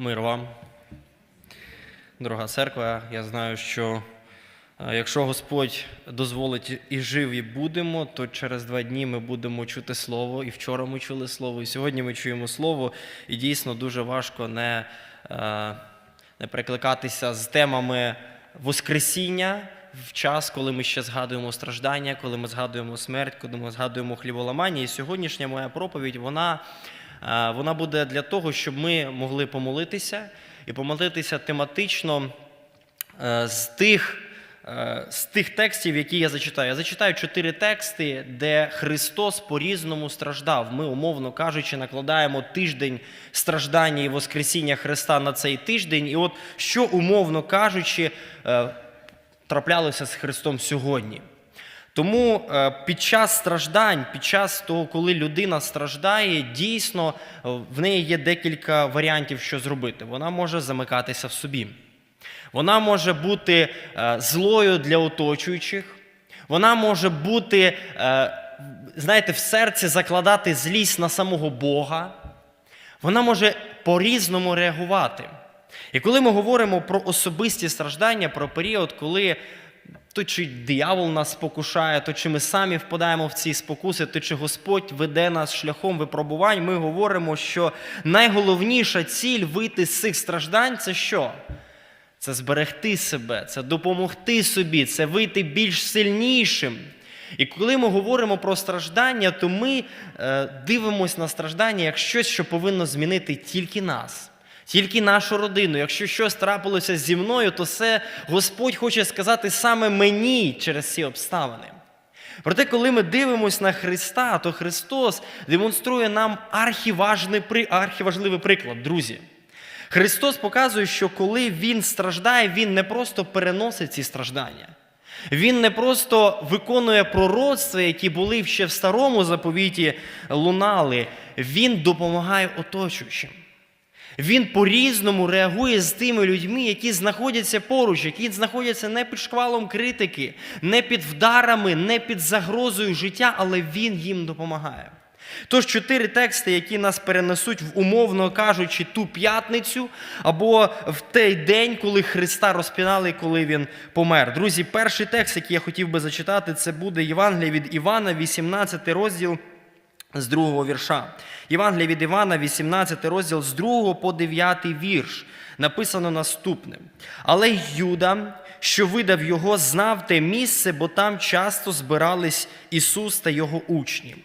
Мир вам. Дорога церква, я знаю, що е, якщо Господь дозволить і жив, і будемо, то через два дні ми будемо чути Слово. І вчора ми чули Слово, і сьогодні ми чуємо Слово. І дійсно дуже важко не, е, не перекликатися з темами Воскресіння в час, коли ми ще згадуємо страждання, коли ми згадуємо смерть, коли ми згадуємо хліболамання. І сьогоднішня моя проповідь, вона, вона буде для того, щоб ми могли помолитися і помолитися тематично е, з тих, е, з тих текстів, які я зачитаю. Я зачитаю чотири тексти, де Христос по-різному страждав. Ми, умовно кажучи, накладаємо тиждень страждання і Воскресіння Христа на цей тиждень. І от що, умовно кажучи, е, траплялося з Христом сьогодні. Тому е, під час страждань, під час того, коли людина страждає, дійсно е, в неї є декілька варіантів, що зробити. Вона може замикатися в собі. Вона може бути е, злою для оточуючих. Вона може бути, знаєте, в серці закладати злість на самого Бога. Вона може по-різному реагувати. І коли ми говоримо про особисті страждання, про період, коли то чи диявол нас спокушає, то чи ми самі впадаємо в ці спокуси, то чи Господь веде нас шляхом випробувань, ми говоримо, що найголовніша ціль вийти з цих страждань це що? Це зберегти себе, це допомогти собі, це вийти більш сильнішим. І коли ми говоримо про страждання, то ми е, дивимося на страждання як щось, що повинно змінити тільки нас, тільки нашу родину. Якщо щось трапилося зі мною, то це Господь хоче сказати саме мені через ці обставини. Проте, коли ми дивимося на Христа, то Христос демонструє нам архіважливий приклад, друзі. Христос показує, що коли Він страждає, Він не просто переносить ці страждання. Він не просто виконує пророцтва, які були ще в старому заповіті лунали, він допомагає оточуючим. Він по-різному реагує з тими людьми, які знаходяться поруч, які знаходяться не під шквалом критики, не під вдарами, не під загрозою життя, але він їм допомагає. Тож чотири тексти, які нас перенесуть в умовно кажучи, ту п'ятницю або в той день, коли Христа розпінали, коли він помер. Друзі, перший текст, який я хотів би зачитати, це буде Євангелія від Івана, 18 розділ з другого вірша. Євангелія від Івана, 18 розділ з 2 по 9 вірш. Написано наступне. Але Юда, що видав його, знав те місце, бо там часто збирались Ісус та його учні.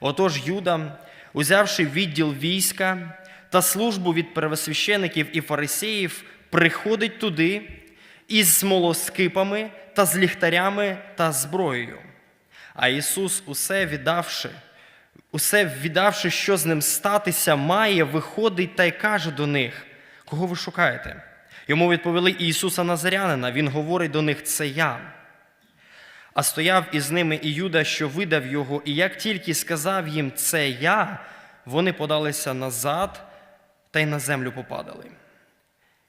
Отож Юда, узявши відділ війська та службу від первосвящеників і фарисеїв, приходить туди із смолоскипами та з ліхтарями та зброєю. А Ісус, усе віддавши, усе віддавши, що з ним статися має, виходить та й каже до них: Кого ви шукаєте? Йому відповіли Ісуса Назарянина. Він говорить до них: Це я. А стояв із ними і Юда, що видав його, і як тільки сказав їм це я, вони подалися назад та й на землю попадали.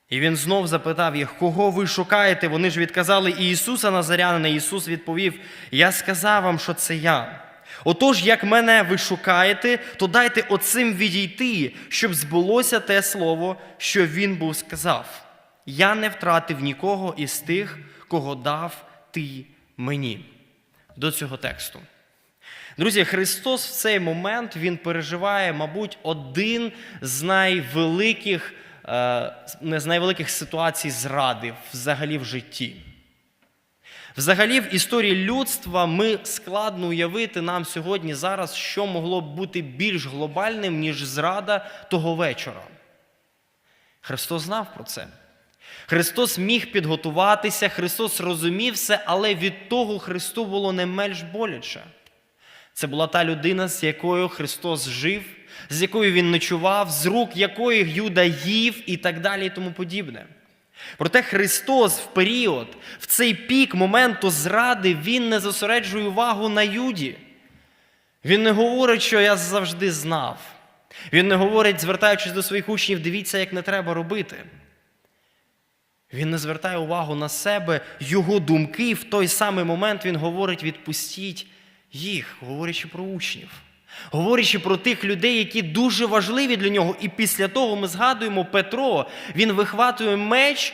І він знов запитав їх, кого ви шукаєте? Вони ж відказали Ісуса Назарянина. Ісус відповів: Я сказав вам, що це я. Отож, як мене ви шукаєте, то дайте оцим відійти, щоб збулося те слово, що він був сказав. Я не втратив нікого із тих, кого дав ти мені. До цього тексту. Друзі, Христос в цей момент Він переживає, мабуть, один з найвеликих, е, не з найвеликих ситуацій зради взагалі в житті. Взагалі, в історії людства ми складно уявити нам сьогодні зараз, що могло б бути більш глобальним, ніж зрада того вечора. Христос знав про це. Христос міг підготуватися, Христос розумів все, але від того Христу було не менш боляче. Це була та людина, з якою Христос жив, з якою він ночував, з рук якої Юда їв і так далі, і тому подібне. Проте Христос в період, в цей пік моменту зради, Він не зосереджує увагу на Юді. Він не говорить, що я завжди знав. Він не говорить, звертаючись до своїх учнів, дивіться, як не треба робити. Він не звертає увагу на себе, його думки. В той самий момент він говорить: відпустіть їх, говорячи про учнів. Говорячи про тих людей, які дуже важливі для нього. І після того ми згадуємо Петро, він вихватує меч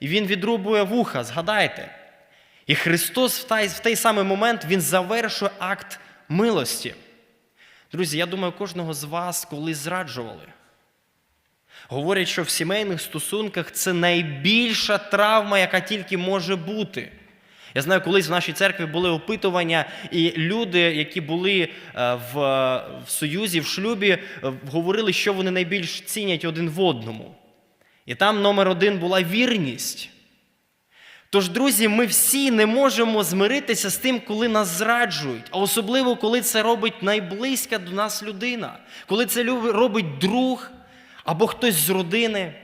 і він відрубує вуха. Згадайте. І Христос в той, в той самий момент Він завершує акт милості. Друзі, я думаю, кожного з вас колись зраджували. Говорять, що в сімейних стосунках це найбільша травма, яка тільки може бути. Я знаю, колись в нашій церкві були опитування, і люди, які були е, в, в союзі, в шлюбі, е, говорили, що вони найбільш цінять один в одному. І там номер один була вірність. Тож, друзі, ми всі не можемо змиритися з тим, коли нас зраджують, а особливо, коли це робить найблизька до нас людина, коли це робить друг або хтось з родини.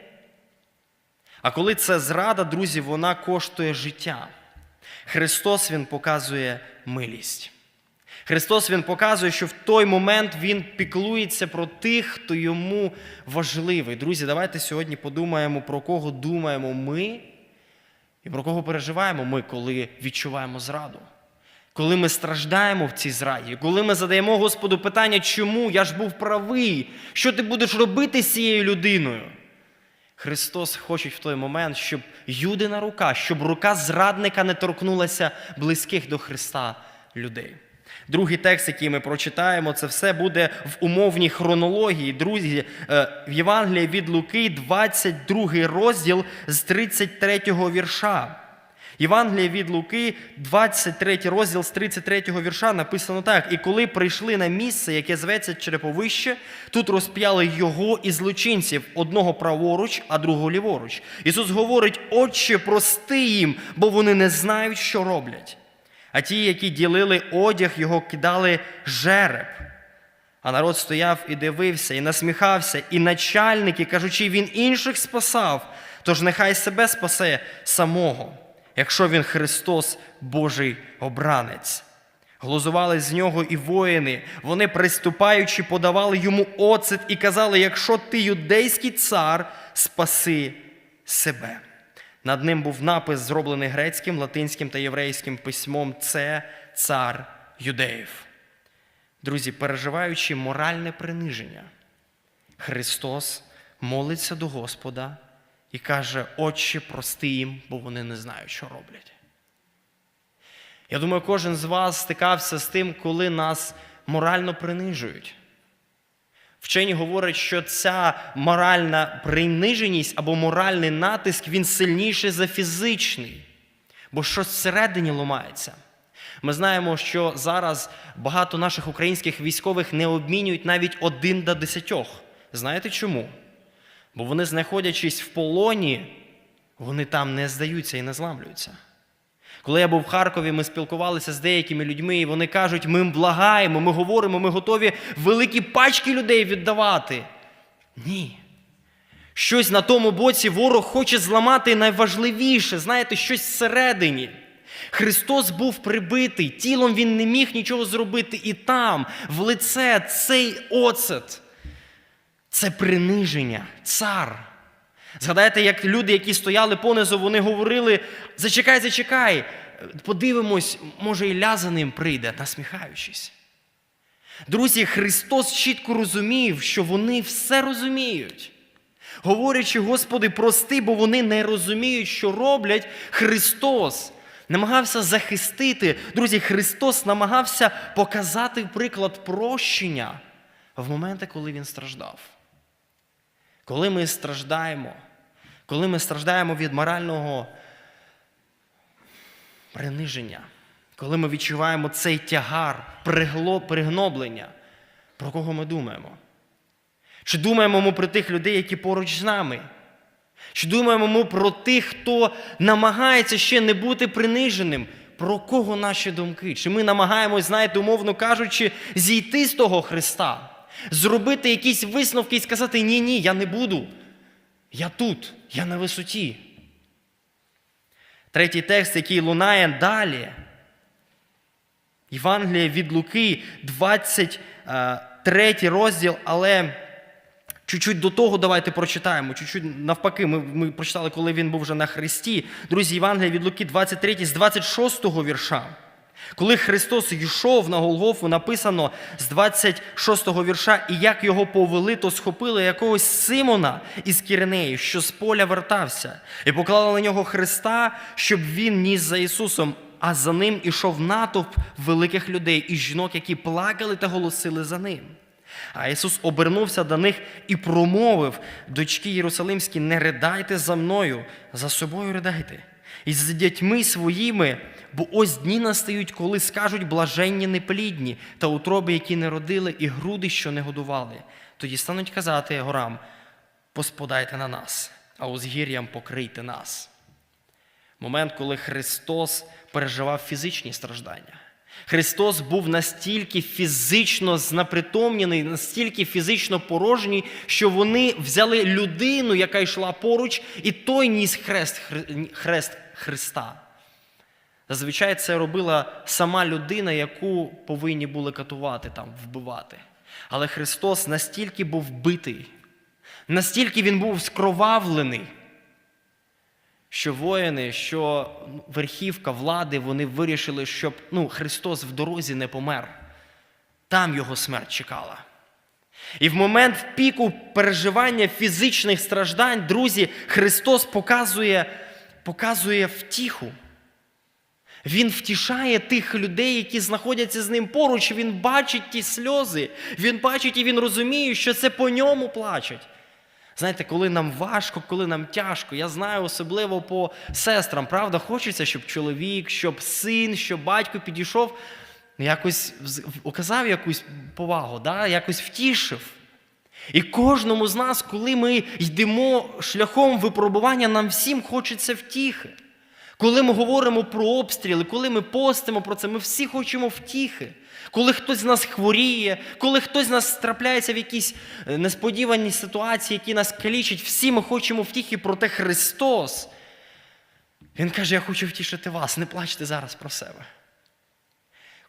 А коли це зрада, друзі, вона коштує життя. Христос Він показує милість. Христос Він показує, що в той момент Він піклується про тих, хто йому важливий. Друзі, давайте сьогодні подумаємо, про кого думаємо ми і про кого переживаємо ми, коли відчуваємо зраду. Коли ми страждаємо в цій зраді, коли ми задаємо Господу питання, чому я ж був правий, що ти будеш робити з цією людиною? Христос хоче в той момент, щоб юдина рука, щоб рука зрадника не торкнулася близьких до Христа людей. Другий текст, який ми прочитаємо, це все буде в умовній хронології. Друзі, е, в Євангелії від Луки, 22 розділ з 33 вірша. Євангеліє від Луки, 23 розділ з 33 вірша написано так: І коли прийшли на місце, яке зветься Череповище, тут розп'яли його і злочинців, одного праворуч, а другого ліворуч. Ісус говорить: Отче, прости їм, бо вони не знають, що роблять. А ті, які ділили одяг, його кидали жереб. А народ стояв і дивився, і насміхався, і начальники, кажучи, він інших спасав, тож нехай себе спасе самого, якщо він Христос, Божий обранець. Глузували з нього і воїни. Вони, приступаючи, подавали йому оцет і казали: якщо ти юдейський цар, спаси себе. Над ним був напис, зроблений грецьким, латинським та єврейським письмом це цар юдеїв. Друзі, переживаючи моральне приниження, Христос молиться до Господа і каже: Отче, прости їм, бо вони не знають, що роблять. Я думаю, кожен з вас стикався з тим, коли нас морально принижують. Вчені говорять, що ця моральна приниженість або моральний натиск він сильніший за фізичний, бо щось всередині ламається. Ми знаємо, що зараз багато наших українських військових не обмінюють навіть один до десятьох. Знаєте чому? Бо вони, знаходячись в полоні, вони там не здаються і не зламлюються. Коли я був в Харкові, ми спілкувалися з деякими людьми, і вони кажуть, ми благаємо, ми говоримо, ми готові великі пачки людей віддавати. Ні. Щось на тому боці ворог хоче зламати найважливіше, знаєте, щось всередині. Христос був прибитий, тілом він не міг нічого зробити. І там, в лице, цей оцет, це приниження, цар. Згадайте, як люди, які стояли понизу, вони говорили: зачекай, зачекай, подивимось, може, Ілля за ним прийде, насміхаючись. Друзі, Христос чітко розумів, що вони все розуміють. Говорячи, Господи, прости, бо вони не розуміють, що роблять, Христос намагався захистити. Друзі, Христос намагався показати приклад прощення в моменти, коли Він страждав. Коли ми страждаємо, коли ми страждаємо від морального приниження, коли ми відчуваємо цей тягар, пригноблення, про кого ми думаємо? Чи думаємо ми про тих людей, які поруч з нами? Чи думаємо ми про тих, хто намагається ще не бути приниженим? Про кого наші думки? Чи ми намагаємось, знаєте, умовно кажучи, зійти з того Христа, зробити якісь висновки і сказати: ні, ні, я не буду. Я тут, я на висоті. Третій текст, який лунає далі. Євангелія від Луки, 23 розділ, але чуть-чуть до того давайте прочитаємо. Чуть-чуть навпаки, ми, ми прочитали, коли він був вже на Христі. Друзі, Євангелія від Луки, 23 з 26 вірша. Коли Христос йшов на Голгофу, написано з 26 го вірша, і як його повели, то схопили якогось Симона із Кіринеї, що з поля вертався, і поклали на нього Христа, щоб він ніс за Ісусом, а за ним ішов натовп великих людей і жінок, які плакали та голосили за ним. А Ісус обернувся до них і промовив, дочки Єрусалимські, не ридайте за мною, за собою ридайте. І з дітьми своїми, бо ось дні настають, коли скажуть блаженні неплідні, та утроби, які не родили, і груди, що не годували. Тоді стануть казати горам: поспадайте на нас, а узгір'ям покрийте нас. Момент, коли Христос переживав фізичні страждання. Христос був настільки фізично знапритомнений, настільки фізично порожній, що вони взяли людину, яка йшла поруч, і той ніс хрест, хрест Христа. Зазвичай це робила сама людина, яку повинні були катувати там, вбивати. Але Христос настільки був битий, настільки він був скровавлений, що воїни, що ну, верхівка влади, вони вирішили, щоб ну, Христос в дорозі не помер. Там його смерть чекала. І в момент в піку переживання фізичних страждань, друзі, Христос показує, показує втіху. Він втішає тих людей, які знаходяться з ним поруч. Він бачить ті сльози. Він бачить і він розуміє, що це по ньому плачуть. Знаєте, коли нам важко, коли нам тяжко, я знаю особливо по сестрам, правда, хочеться, щоб чоловік, щоб син, щоб батько підійшов, якось вз- оказав якусь повагу, да? якось втішив. І кожному з нас, коли ми йдемо шляхом випробування, нам всім хочеться втіхи. Коли ми говоримо про обстріли, коли ми постимо про це, ми всі хочемо втіхи. Коли хтось з нас хворіє, коли хтось з нас трапляється в якісь е, несподівані ситуації, які нас калічать, всі ми хочемо втіхи, проте Христос. Він каже: Я хочу втішити вас, не плачте зараз про себе.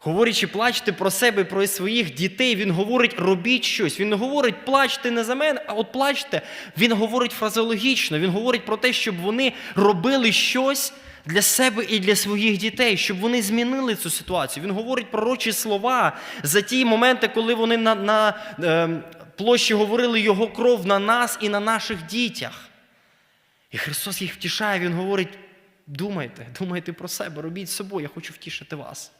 Говорячи, плачте про себе, про своїх дітей, він говорить, робіть щось. Він не говорить, плачте не за мене, а от плачте. Він говорить фразеологічно, він говорить про те, щоб вони робили щось для себе і для своїх дітей, щоб вони змінили цю ситуацію. Він говорить пророчі слова за ті моменти, коли вони на, на е, площі говорили його кров на нас і на наших дітях. І Христос їх втішає, Він говорить: думайте, думайте про себе, робіть з собою, я хочу втішити вас.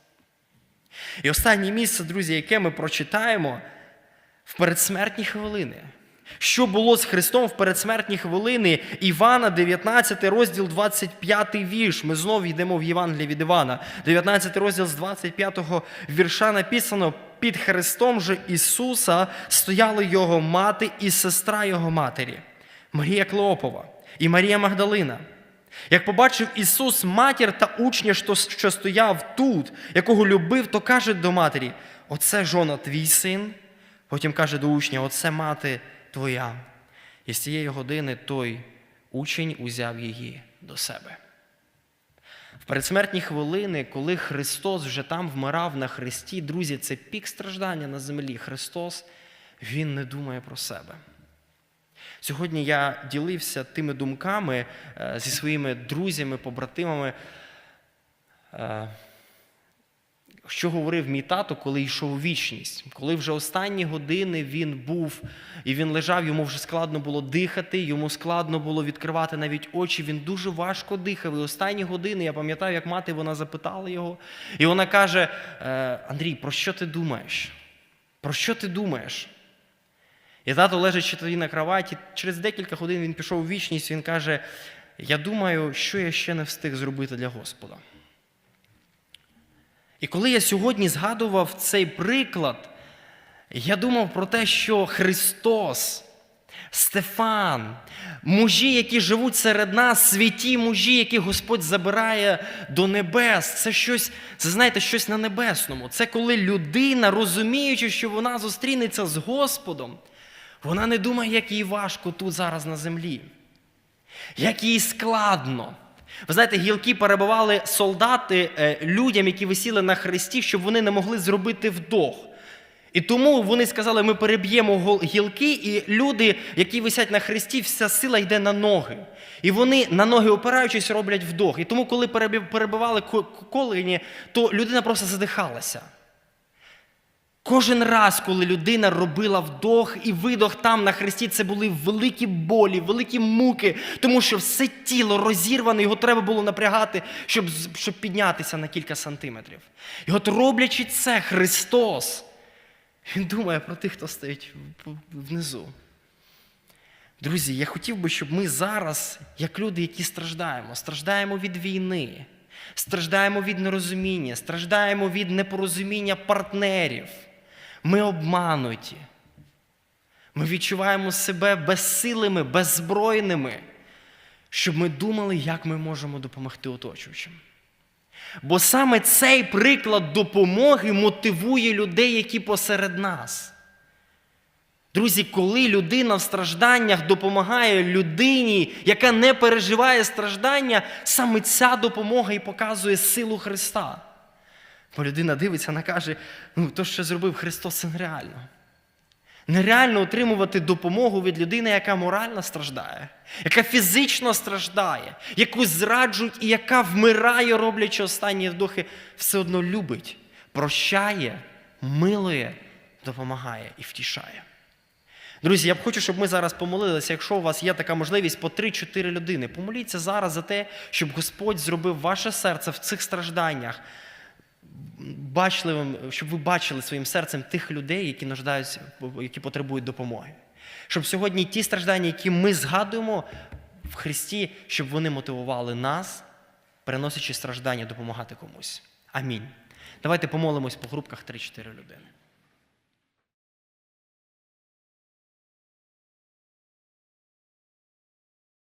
І останнє місце, друзі, яке ми прочитаємо в передсмертні хвилини. Що було з Христом в передсмертні хвилини Івана, 19 розділ, 25 вірш. Ми знову йдемо в Євангеліє від Івана. 19 розділ з 25 вірша написано: під Христом же Ісуса стояли його мати і сестра його матері, Марія Клеопова і Марія Магдалина. Як побачив Ісус матір та учня, що, стояв тут, якого любив, то каже до матері: Оце жона твій син. Потім каже до учня: Оце мати твоя. І з цієї години той учень узяв її до себе. В передсмертні хвилини, коли Христос вже там вмирав на хресті, друзі, це пік страждання на землі. Христос, Він не думає про себе. Сьогодні я ділився тими думками е, зі своїми друзями, побратимами, е, що говорив мій тато, коли йшов у вічність. Коли вже останні години він був і він лежав, йому вже складно було дихати, йому складно було відкривати навіть очі. Він дуже важко дихав. І останні години я пам'ятаю, як мати вона запитала його, і вона каже: «Е, Андрій, про що ти думаєш? Про що ти думаєш? І тато, лежачи тоді на кроваті, через декілька годин він пішов у вічність, він каже: Я думаю, що я ще не встиг зробити для Господа. І коли я сьогодні згадував цей приклад, я думав про те, що Христос, Стефан, мужі, які живуть серед нас, святі мужі, яких Господь забирає до небес, це щось, це знаєте, щось на небесному. Це коли людина, розуміючи, що вона зустрінеться з Господом, вона не думає, як їй важко тут зараз на землі, як їй складно. Ви знаєте, гілки перебували солдати е, людям, які висіли на хресті, щоб вони не могли зробити вдох. І тому вони сказали, ми переб'ємо гілки, і люди, які висять на хресті, вся сила йде на ноги. І вони на ноги опираючись роблять вдох. І тому, коли перебивали колені, то людина просто задихалася. Кожен раз, коли людина робила вдох і видох там на хресті, це були великі болі, великі муки, тому що все тіло розірване, його треба було напрягати, щоб, щоб піднятися на кілька сантиметрів. І от роблячи це, Христос, Він думає про тих, хто стоїть внизу. Друзі, я хотів би, щоб ми зараз, як люди, які страждаємо, страждаємо від війни, страждаємо від нерозуміння, страждаємо від непорозуміння партнерів. Ми обмануті. Ми відчуваємо себе безсилими, беззбройними, щоб ми думали, як ми можемо допомогти оточуючим. Бо саме цей приклад допомоги мотивує людей, які посеред нас. Друзі, коли людина в стражданнях допомагає людині, яка не переживає страждання, саме ця допомога і показує силу Христа. Бо людина дивиться, вона каже: ну, то, що зробив Христос, це нереально. Нереально отримувати допомогу від людини, яка морально страждає, яка фізично страждає, яку зраджують і яка вмирає, роблячи останні вдохи, все одно любить, прощає, милує, допомагає і втішає. Друзі, я б хочу, щоб ми зараз помолилися. Якщо у вас є така можливість по 3-4 людини, помоліться зараз за те, щоб Господь зробив ваше серце в цих стражданнях бачливим, щоб ви бачили своїм серцем тих людей, які нуждаються, які потребують допомоги. Щоб сьогодні ті страждання, які ми згадуємо в Христі, щоб вони мотивували нас, переносячи страждання, допомагати комусь. Амінь. Давайте помолимось по групках 3-4 людини.